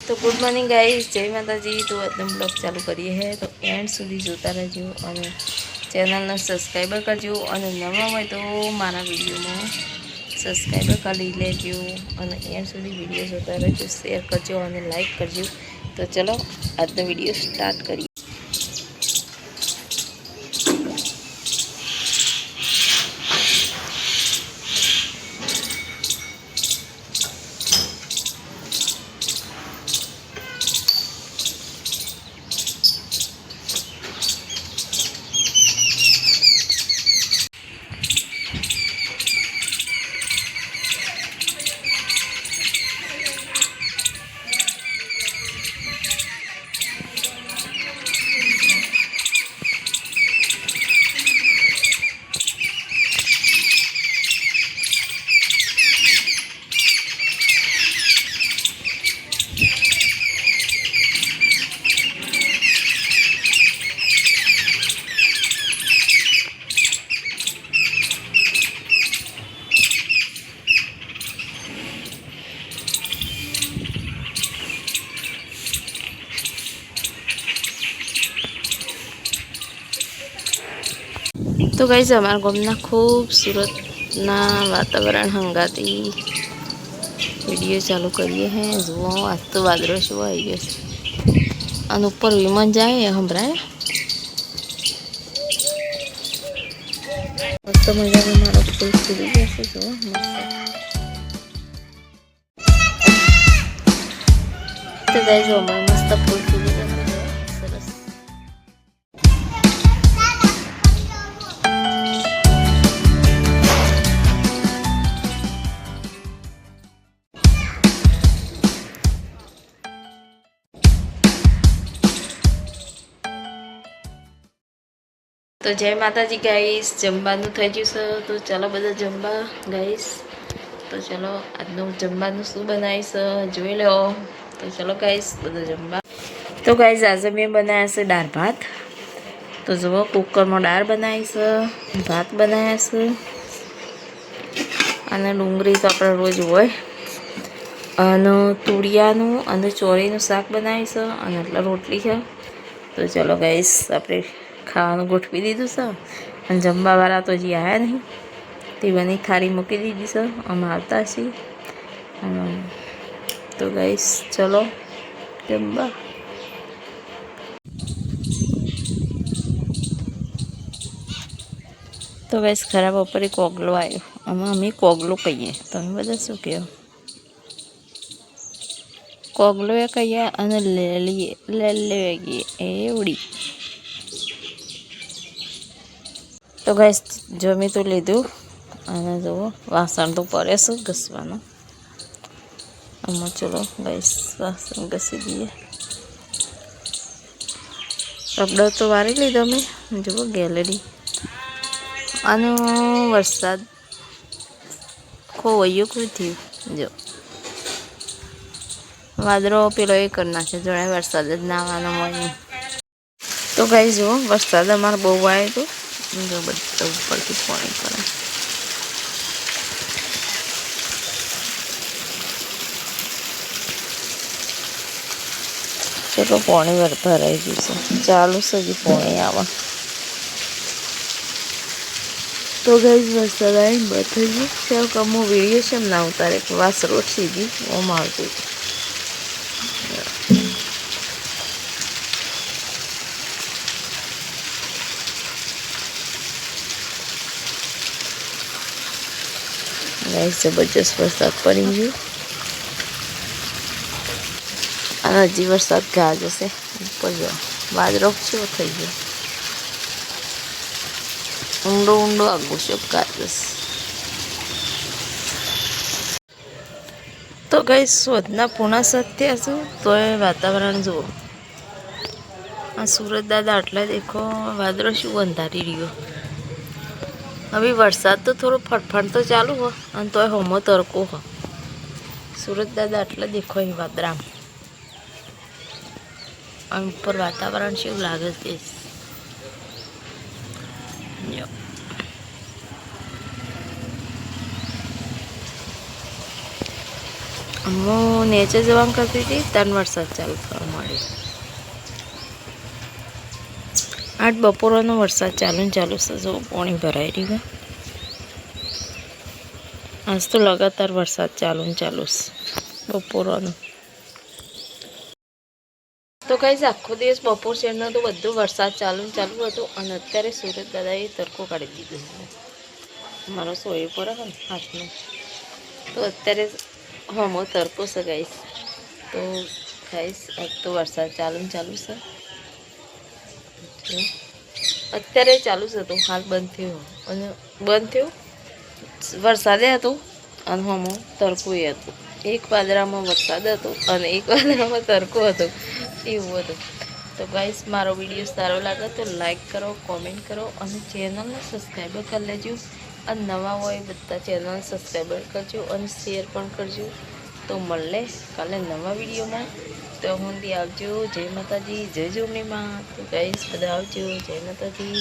તો good morning guys જય માતાજી. તો આજનો બ્લોગ ચાલુ કરીએ હે, તો એન્ડ સુધી જોતા રહેજો અને ચેનલને સબસ્ક્રાઈબર કરજો. અને નવા હોય તો મારા વિડીયોમાં સબસ્ક્રાઈબર કરી લેજો. અને એન્ડ સુધી વીડિયો જોતા રહેજો, શેર કરજો અને લાઈક કરજો. તો ચલો, આજનો વીડિયો સ્ટાર્ટ કરીએ. તો ગઈ છે અમારા ગામના ખૂબસૂરતના વાતાવરણ હંગાતી વીડિયો ચાલુ કરીએ હે. જુઓ, આજ તો વાદળો શું આવી ગયો છે. અને ઉપર વિમાન જાય હમરાય મસ્ત મજાનો મારો ફૂલ ખીલી ગયો છે, જુઓ, મસ્ત. તો ગઈ જો મસ્ત ફૂલ ખીલી તો જય માતાજી ગાઈસ જમવાનું થઈ ગયું છે. તો ચાલો બધા જમવા ગાઈસ તો ચાલો આજનું જમવાનું શું બનાવીશ જોઈ લો. તો ચાલો ગાઈસ બધા જમવા. તો ગાઈસ આજે મેં બનાવ્યા છે દાળ ભાત. તો જુઓ, કુકરમાં દાળ બનાવીશ ભાત બનાવ્યા છે. અને ડુંગળી તો આપણે રોજ હોય. અને તુરિયાનું અને ચોળીનું શાક બનાવીશ અને એટલે રોટલી છે. તો ચાલો ગાઈસ આપણે ખાવાનું ગોઠવી દીધું છે. અને જમવાવાળા તો હજી આવ્યા નહીં. તે બની થાળી મૂકી દીધી છે. અમે આવતા છીએ. તો ગાઈસ ચલો જમવા. તો ગાઈસ ખરાબ ઉપર એક કોગલો આવ્યો આમાં અમે કોગલો કહીએ. તમે બધા શું કહો? કોગલો એ કહીએ અને લેલીએ લેવા. ગઈએ એવડી તો ગેસ જમી તો લીધું. અને જુઓ, વાસણ તો પડે છે ઘસવાનું. આમાં ચલો ગેસ વાસણ ઘસી દઈએ. કપડો તો વારી લીધો મેં. જુઓ, ગેલેરી. અને વરસાદ. ખોવાયું કોઈ થયું? જો. વાદળો પેલો એ કરી નાખે, જોડે વરસાદ જ નાવાનો હોય તો ગાઈ જુઓ, વરસાદ અમારે બહુ આવ્યો હતો જો બધા ઉપરથી પાણી પડે ચલો, પાણી ભર ભરાઈ ગયું છે. ચાલુ છે હજી પાણી આવા. તો ગઈ વરસાદ આવીને બંધ થઈ ગયું. કમો વીડિયો છે એમ ના ઉતારે વાસ રોડ સીધી ઓમ આવતી. હતી ગાઈસ જબરજસ્ત વરસાદ પડી ગયો. અને હજી વરસાદ ગા જશે. ઉપર વાદળો કેવો થઈ ગયો. ઊંડો ઊંડો આગો છે ગાજસ તો કઈ શોધના પૂણા સત્ય છું તો એ વાતાવરણ જુઓ. આ સુરત દાદા આટલા દેખો, વાદળો શું અંધારી રહ્યો. હવે વરસાદ તો થોડો ફટફટ તો ચાલુ હો, અને તોય હોમો તડકો હો. સુરત દાદા એટલે દેખો એ વાદળામ અને ઉપર વાતાવરણ કેવું લાગે છે? હું નેચર જવાનું કરતી હતી ત્રણ વરસાદ ચાલુ થવા માંડ્યો. આઠ બપોરનો વરસાદ ચાલુ ચાલુ છે. જો પાણી ભરાઈ રહ્યું આજ તો લગાતાર વરસાદ ચાલુ ને ચાલુ છે બપોરનો. તો કઈ આખો દિવસ બપોર શેરનો તો બધું વરસાદ ચાલુ ચાલુ હતું અને અત્યારે સુરત દાદાએ તડકો કાઢી દીધો મારો સોય પર હાથનો. તો અત્યારે હમો તડકો છે ગાઈશ તો ગાઈશ આજ તો વરસાદ ચાલુ ચાલુ છે. અત્યારે ચાલુ જ હતું, હાલ બંધ થયું. અને બંધ થયું? વરસાદે હતું અને હમો તડકો હતું. એક પાદરામાં વરસાદ હતો અને એક પાદરામાં તડકો હતો. એવું હતું. તો ગાઈસ મારો વીડિયો સારો લાગે તો લાઈક કરો કોમેન્ટ કરો અને ચેનલને સબસ્ક્રાઈબર કરી લેજો. અને નવા હોય બધા ચેનલને સબસ્ક્રાઈબર કરજો અને શેર પણ કરજો. તો મળે કાલે નવા વિડીયોમાં. તો હું આવજો. જય માતાજી જય જોમણીમાં તો ગાઈસ બધા આવજો. જય માતાજી.